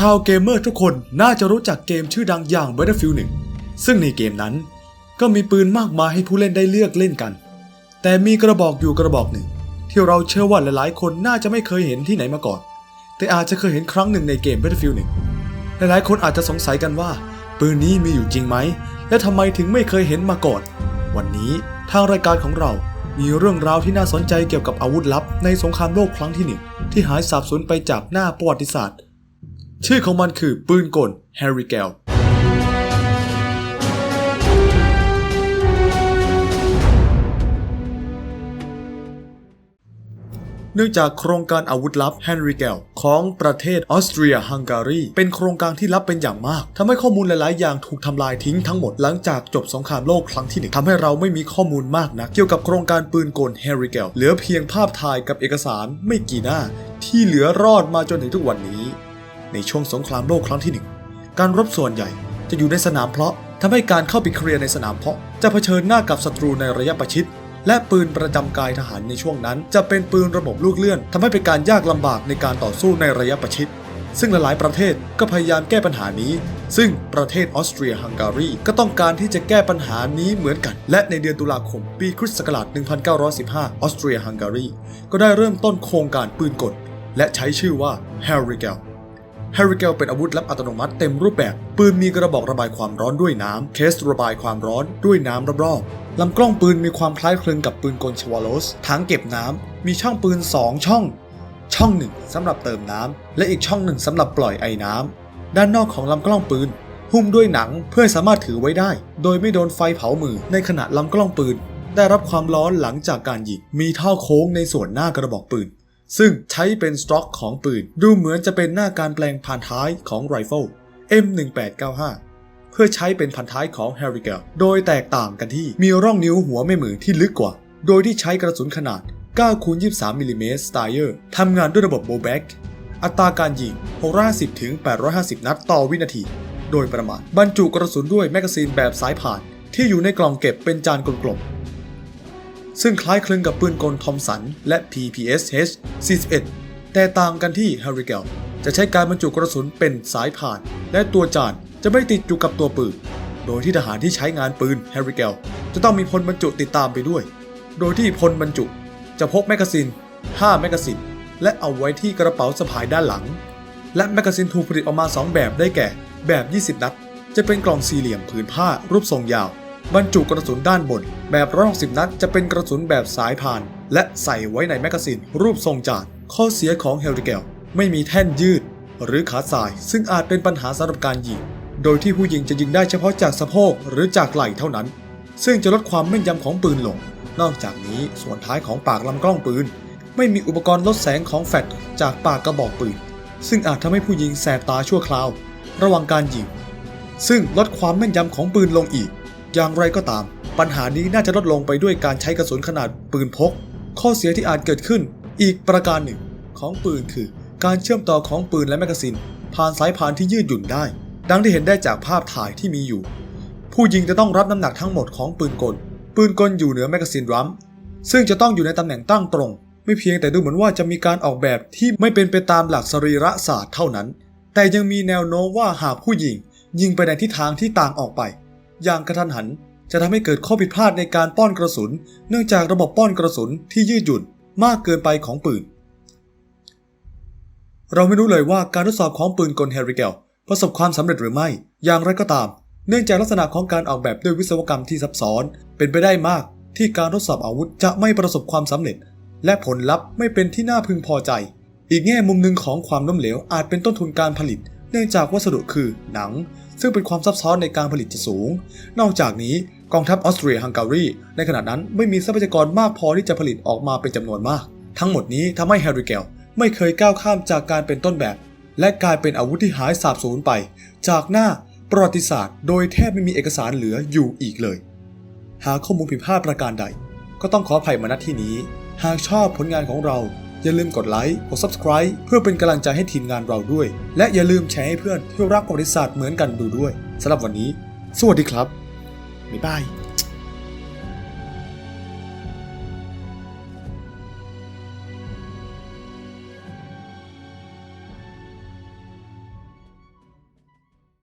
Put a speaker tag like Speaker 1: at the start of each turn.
Speaker 1: ชาวเกมเมอร์ทุกคนน่าจะรู้จักเกมชื่อดังอย่าง Battlefield 1 ซึ่งในเกมนั้น ก็มีปืนมากมายให้ผู้เล่นได้เลือกเล่นกัน แต่มีกระบอกอยู่กระบอกหนึ่ง ที่เราเชื่อว่าหลายๆ คนน่าจะไม่เคยเห็นที่ไหนมาก่อน แต่อาจจะเคยเห็นครั้งหนึ่งในเกม Battlefield 1 หลายๆ คนอาจจะสงสัยกันว่า ปืนนี้มีอยู่จริงไหม และทำไมถึงไม่เคยเห็นมาก่อน วันนี้ทางรายการของเรามีเรื่องราวที่น่าสนใจเกี่ยวกับอาวุธลับในสงครามโลกครั้งที่หนึ่งที่หายสาบสูญไปจากหน้าประวัติศาสตร์ ชื่อของมันคือปืนกลแฮร์รี่แกลเนื่องจากโครงการอาวุธลับ Henry g e l ของประเทศออสเตรียฮังการีเป็นโครงการที่ลับเป็นอย่างมากทำให้ข้อมูลหลาย ๆ อย่างถูกทำลายทิ้งทั้งหมดหลังจากจบสงครามโลกครั้งที่หนึ่งทำให้เราไม่มีข้อมูลมากนะักเกี่ยวกับโครงการปืนกล Henry g e l เหลือเพียงภาพถ่ายกับเอกสารไม่กี่หน้า ที่เหลือรอดมาจนถึงทุกวันนี้ ในช่วงสงครามโลกครั้งที่หนึ่งการรบส่วนใหญ่จะอยู่ในสนามเพาะทำให้การเข้าไปเคลียร์ในสนามเพาะ จะเผชิญหน้ากับศัตรูในระยะประชิดและปืนประจำกายทหารในช่วงนั้น จะเป็นปืนระบบลูกเลื่อนทำให้เป็นการยากลำบากในการต่อสู้ในระยะประชิดซึ่งหลายๆ ประเทศก็พยายามแก้ปัญหานี้ ซึ่งประเทศออสเตรียฮังการีก็ต้องการที่จะแก้ปัญหานี้เหมือนกัน และในเดือนตุลาคม ปีคริสต์ศักราช 1915 ออสเตรียฮังการีก็ได้เริ่มต้นโครงการปืนกล และใช้ชื่อว่า h a r r i g e l ฮร์ริเกลเป็นอาวุธลับอัตโนมัติเต็มรูปแบบ ปืนมีกระบอกระบายความร้อนด้วยน้ำ เคสระบายความร้อนด้วยน้ำรอบๆลำกล้องปืนมีความคล้ายคลึงกับปืนกลชวาโลสถังเก็บน้ำมีช่องปืน 2 ช่อง ช่องหนึ่งสำหรับเติมน้ำและอีกช่องหนึ่งสำหรับปล่อยไอ้น้ำด้านนอกของลำกล้องปืน หุ้มด้วยหนังเพื่อสามารถถือไว้ได้ โดยไม่โดนไฟเผามือในขณะลำกล้องปืน ได้รับความร้อนหลังจากการยิงมีท่อโค้งในส่วนหน้ากระบอกปืน ซึ่งใช้เป็นสต็อกของปืน ดูเหมือนจะเป็นหน้าการแปลงผ่านท้ายของไรเฟิล M1895 เพื่อใช้เป็นพันท้ายของ h a r r i g e l โดยแตกต่างกันที่มีร่องนิ้วหัวแม่มือที่ลึกกว่า โดยที่ใช้กระสุนขนาด 9 คูณ 23 มิลลิเมตรสไตเ r ทำงานด้วยระบบโบแบ็กอัตราการยิง650ถึง 850 นัดต่อวินาที โดยประมาณ บรรจุกระสุนด้วยแมกกาซีนแบบสายผ่าน ที่อยู่ในกล่องเก็บเป็นจานกลมๆ ซึ่งคล้ายคลึงกับปืนกลทอมสันและ PPSH 41 แต่ต่างกันที่ h a r r i g e l จะใช้การบรรจุกระสุนเป็นสายผ่าน และตัวจานจะไม่ติดอยู่กับตัวปืน โดยที่ทหารที่ใช้งานปืน h a r r i g e l จะต้องมีพลบรรจุติดตามไปด้วย โดยที่พลบรรจุ จะพกแมกกาซีน5แมกกาซีนและเอาไว้ที่กระเป๋าสะพายด้านหลัง และแมกกาซีนถูกผลิตออกมา 2 แบบได้แก่ แบบ 20 นัด จะเป็นกล่องสี่เหลี่ยมผืนผ้ารูปทรงยาว บรรจุกระสุนด้านบน แบบ160นัดจะเป็นกระสุนแบบสายพาน และใส่ไว้ในแมกกาซีนรูปทรงจานข้อเสียของเฮลิเกลไม่มีแท่นยืด หรือขาสาย ซึ่งอาจเป็นปัญหาสำหรับการยิง โดยที่ผู้ยิงจะยิงได้เฉพาะจากสะโพกหรือจากไหล่เท่านั้น ซึ่งจะลดความแม่นยำของปืนลง นอกจากนี้ส่วนท้ายของปากลำกล้องปืน ไม่มีอุปกรณ์ลดแสงของแฟลชจากปากกระบอกปืน ซึ่งอาจทำให้ผู้ยิงแสบตาชั่วคราว ระหว่างการยิง ซึ่งลดความแม่นยำของปืนลงอีก อย่างไรก็ตาม ปัญหานี้น่าจะลดลงไปด้วยการใช้กระสุนขนาดปืนพก ข้อเสียที่อาจเกิดขึ้นอีกประการหนึ่ง ของปืนคือ การเชื่อมต่อของปืนและแมกกาซีนผ่านสายพานที่ยืดหยุ่นได้ ดังที่เห็นได้จากภาพถ่ายที่มีอยู่ ผู้ยิงจะต้องรับน้ำหนักทั้งหมดของปืนกล ปืนกลอยู่เหนือแมกกาซีนรัมซึ่งจะต้องอยู่ในตำแหน่งตั้งตรง ไม่เพียงแต่ดูเหมือนว่าจะมีการออกแบบที่ไม่เป็นไปตามหลักสรีระศาสตร์เท่านั้น แต่ยังมีแนวโน้มว่าหากผู้ยิงยิงไปในทิศทางที่ต่างออกไป อย่างกระทันหัน จะทำให้เกิดข้อผิดพลาดในการป้อนกระสุน เนื่องจากระบบป้อนกระสุนที่ยืดหยุ่นมากเกินไปของปืน เราไม่รู้เลยว่าการทดสอบของปืนกลเฮริเกลประสบความสำเร็จหรือไม่ อย่างไรก็ตาม เนื่องจากลักษณะของการออกแบบด้วยวิศวกรรมที่ซับซ้อน เป็นไปได้มาก ที่การทดสอบอาวุธจะไม่ประสบความสำเร็จ และผลลัพธ์ไม่เป็นที่น่าพึงพอใจ อีกแง่มุมหนึ่งของความล้มเหลวอาจเป็นต้นทุนการผลิต เนื่องจากวัสดุคือหนัง ซึ่งเป็นความซับซ้อนในการผลิตจะสูง นอกจากนี้กองทัพออสเตรียฮังการีในขณะนั้นไม่มีทรัพยากรมากพอที่จะผลิตออกมาเป็นจำนวนมาก ทั้งหมดนี้ทำให้แฮร์ริเกลไม่เคยก้าวข้ามจากการเป็นต้นแบบ และกลายเป็นอาวุธที่หายสาบสูญไป จากหน้าประวัติศาสตร์ โดยแทบไม่มีเอกสารเหลืออยู่อีกเลย หากข้อมูลผิดพลาดประการใด ก็ต้องขออภัยมาณที่นี้ หากชอบผลงานของเรา อย่าลืมกดไลค์กด subscribe เพื่อเป็นกำลังใจให้ทีมงานเราด้วย และอย่าลืมแชร์ให้เพื่อนที่รักประวัติศาสตร์เหมือนกันดูด้วยสำหรับวันนี้ สวัสดีครับบ๊ายบาย